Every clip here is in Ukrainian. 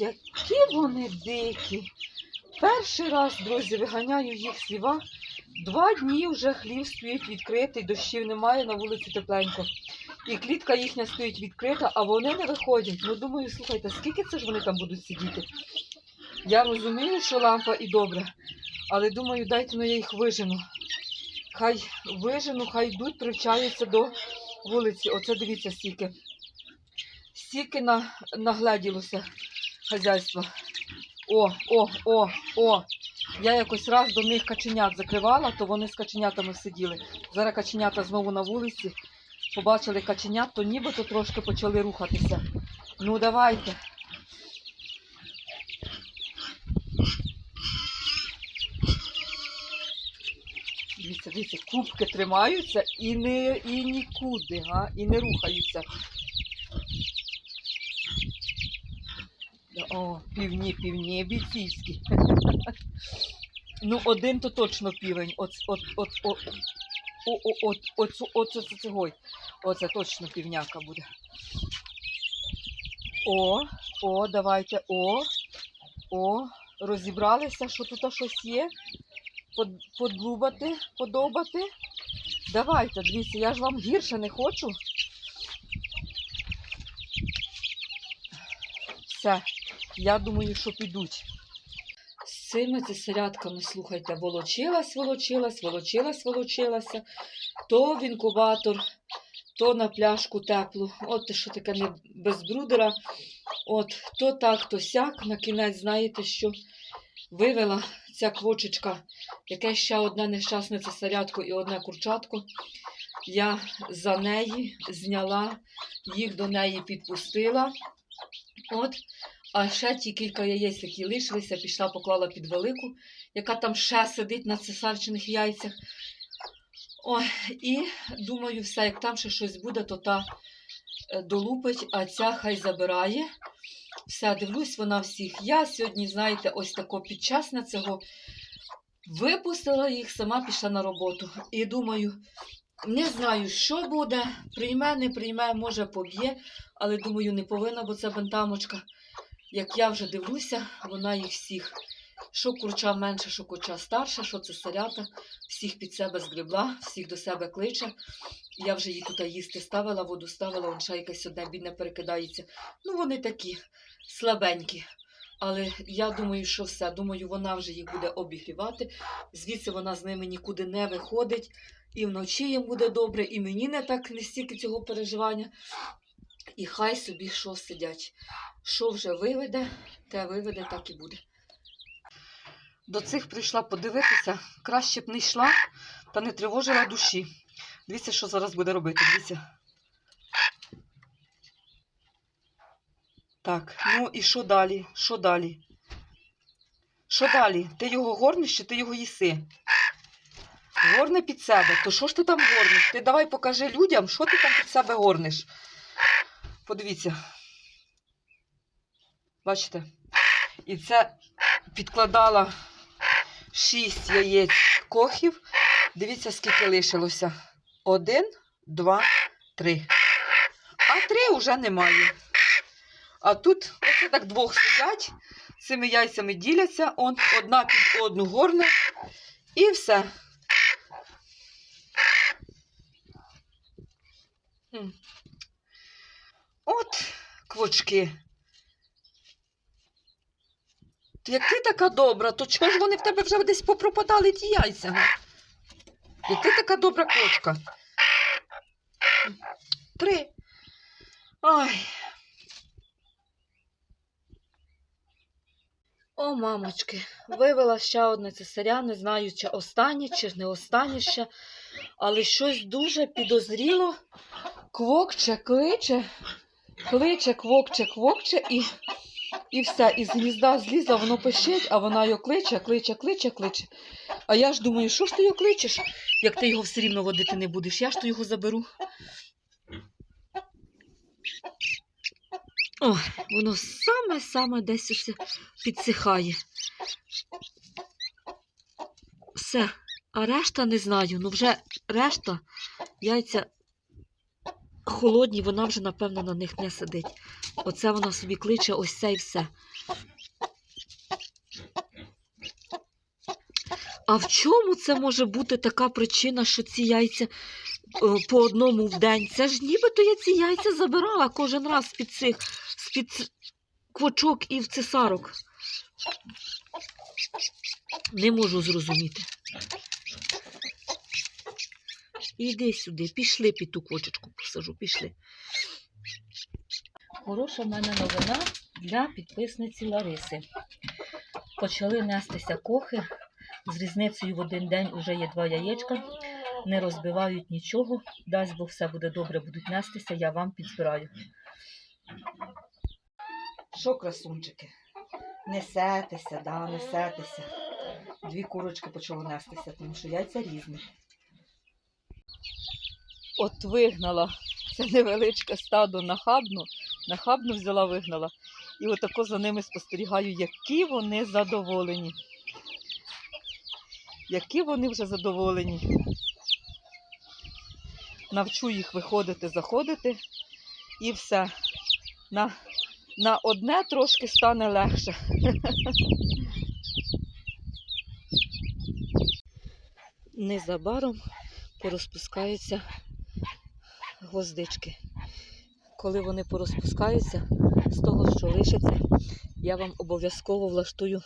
які вони дикі. Перший раз, друзі, виганяю їх з. Два дні вже хлів стоїть відкритий, дощів немає, на вулиці тепленько. І клітка їхня стоїть відкрита, а вони не виходять. Ну, думаю, слухайте, скільки це ж вони там будуть сидіти? Я розумію, що лампа і добре, але думаю, дайте ну, я їх вижену. Хай вижену, хай йдуть, привчаються до вулиці. Оце дивіться стільки. Стільки на, нагледілося хазяйства. О, о, о, о. Я якось раз до них каченят закривала, то вони з каченятами сиділи. Зараз каченята знову на вулиці. Побачили каченят, то нібито трошки почали рухатися. Ну, давайте. Дивіться, дивіться, кубки тримаються і не і нікуди, га? і не рухаються. О, півні, півні, бійцівські. Ну, один то точно півень. От, от, от, от, от, от, от, от. Оце точно півняка буде. О, о, давайте, о, о, розібралися, що тут щось є. Под, подлубати, подобати. Давайте, дивіться, я ж вам гірше не хочу. Все, я думаю, що підуть. З цими цесарятками, слухайте, волочилась, волочилась, волочилась, волочилася. То в інкубатор, то на пляшку теплу. От що таке не без брудера. От, то так, то сяк. На кінець, знаєте, що вивела ця квочечка, яке ще одне нещасне цесарятко і одне курчатко. Я за неї зняла, їх до неї підпустила. От, а ще ті кілька яєць, які лишилися, пішла, поклала під велику, яка там ще сидить на цесарчиних яйцях. Ой, і думаю, все, як там ще щось буде, то та е, долупить, а ця хай забирає. Все, дивлюсь, вона всіх. Я сьогодні, знаєте, ось тако під час на цього випустила їх, сама пішла на роботу. І думаю, не знаю, що буде, прийме, не прийме, може поб'є, але думаю, не повинна, бо це бентамочка. Як я вже дивлюся, вона їх всіх. Що курча менше, що курча старша, що це селята, всіх під себе згребла, всіх до себе кличе. Я вже її тут їсти ставила, воду ставила, он ще якесь одне бідне перекидається. Ну, вони такі слабенькі. Але я думаю, що все. Думаю, вона вже їх буде обігрівати. Звідси вона з ними нікуди не виходить. І вночі їм буде добре, і мені не так не стільки цього переживання. І хай собі що сидять. Що вже виведе, те виведе, так і буде. До цих прийшла подивитися, краще б не йшла та не тривожила душі. Дивіться, що зараз буде робити. Дивіться. Так, ну і що далі? Що далі? Що далі? Ти його горниш чи ти його їси? Горне під себе. То що ж ти там горниш? Ти давай покажи людям, що ти там під себе горниш. Подивіться. Бачите? І це підкладала 6 яєць кохів. Дивіться, скільки лишилося. Один, два, три. А три вже немає. А тут оце так двох сидять, цими яйцями діляться, он одна під одну горне. І все. М. От квочки. То Як ти така добра, то чого ж вони в тебе вже десь попропадали ті яйця? Як ти така добра кочка? Три. Ой. О, мамочки, вивела ще одне цесаря, не знаю, чи останнє, чи не останнє ще, але щось дуже підозріло. Квокче, кличе, кличе, квокче, квокче і, і все. Із гнізда зліза, воно пищить, а вона його кличе, кличе, кличе, кличе. А я ж думаю, що ж ти його кличеш, як ти його все рівно водити не будеш? Я ж то його заберу. О, воно саме-саме десь усе підсихає. Все. А решта не знаю. Ну вже решта яйця холодні, вона вже, напевно, на них не сидить. Оце вона собі кличе ось це і все. А в чому це може бути така причина, що ці яйця е, по одному в день? Це ж нібито я ці яйця забирала кожен раз з-під цих, з-під квочок і в цесарок. Не можу зрозуміти. Іди сюди, пішли під ту квочечку посажу, пішли. Хороша в мене новина для підписниці Лариси. Почали нестися кохи. З різницею в один день вже є два яєчка. Не розбивають нічого. Дасть Бог все буде добре, будуть нестися, я вам підзбираю. Що, красунчики? Несетеся, да, несетеся. Дві курочки почали нестися, тому що яйця різні. От вигнала це невеличке стадо нахабно, нахабно взяла, вигнала. І отако за ними спостерігаю, які вони задоволені. Які вони вже задоволені. Навчу їх виходити, заходити, і все. На, на одне трошки стане легше. Незабаром порозпускаються гвоздички. Коли вони порозпускаються, з того, що лишиться, я вам обов'язково влаштую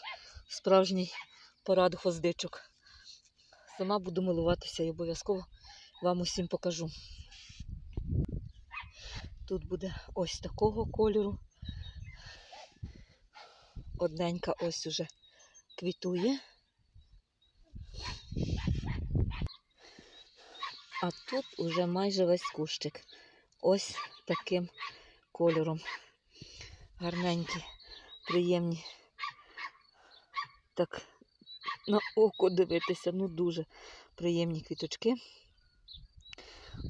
справжній парад гвоздичок. Сама буду милуватися і обов'язково вам усім покажу. Тут буде ось такого кольору. Одненька ось уже квітує. А тут уже майже весь кущик. Ось таким кольором. Гарненькі, приємні. Так, на око дивитися, ну дуже приємні квіточки.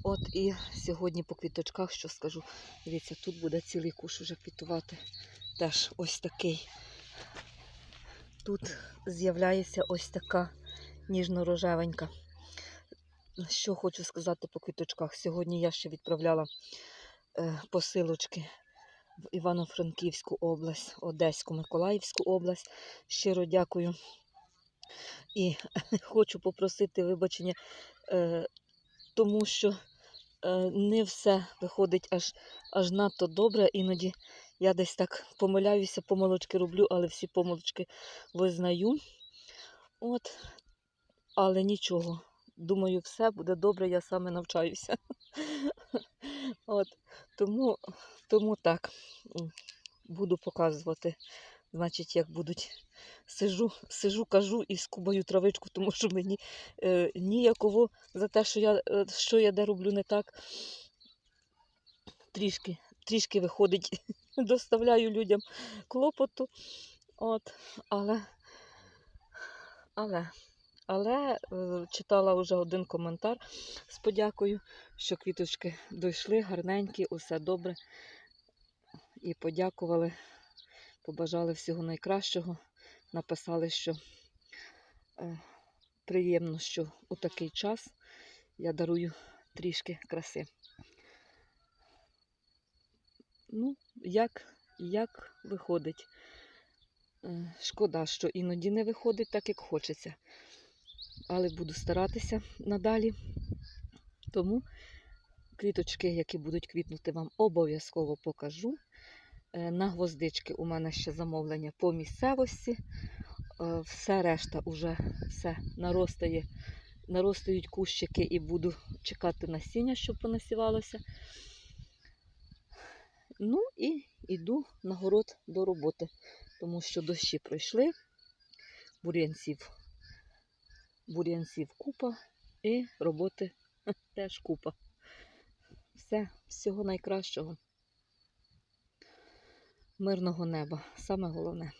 От і сьогодні по квіточках, що скажу, дивіться, тут буде цілий куш уже квітувати. Теж ось такий. Тут з'являється ось така ніжно-рожевенька. Що хочу сказати по квіточках. Сьогодні я ще відправляла е, посилочки в Івано-Франківську область, Одеську, Миколаївську область. Щиро дякую. І хочу попросити вибачення, е, тому що е, не все виходить аж, аж надто добре. Іноді я десь так помиляюся, помилочки роблю, але всі помилочки визнаю. От, але нічого. Думаю, все буде добре, я саме навчаюся. От, тому, тому так буду показувати, значить, як будуть. Сижу, сижу, кажу і скубаю травичку, тому що мені е, ніяково за те, що я, е, що я де роблю не так. Трішки, трішки виходить, доставляю людям клопоту. От, але, але але е, читала вже один коментар з подякою, що квіточки дійшли, гарненькі, усе добре. І подякували, побажали всього найкращого. Написали, що е, приємно, що у такий час я дарую трішки краси. Ну, як, як виходить. Е, Шкода, що іноді не виходить так, як хочеться але буду старатися надалі. Тому квіточки, які будуть квітнути, вам обов'язково покажу. Е, На гвоздички у мене ще замовлення по місцевості. Е, Все решта вже все наростає, наростають кущики і буду чекати насіння, щоб понасівалося. Ну і йду на город до роботи, тому що дощі пройшли, бур'янців бур'янців купа і роботи теж купа. Все, всього найкращого. Мирного неба, саме головне.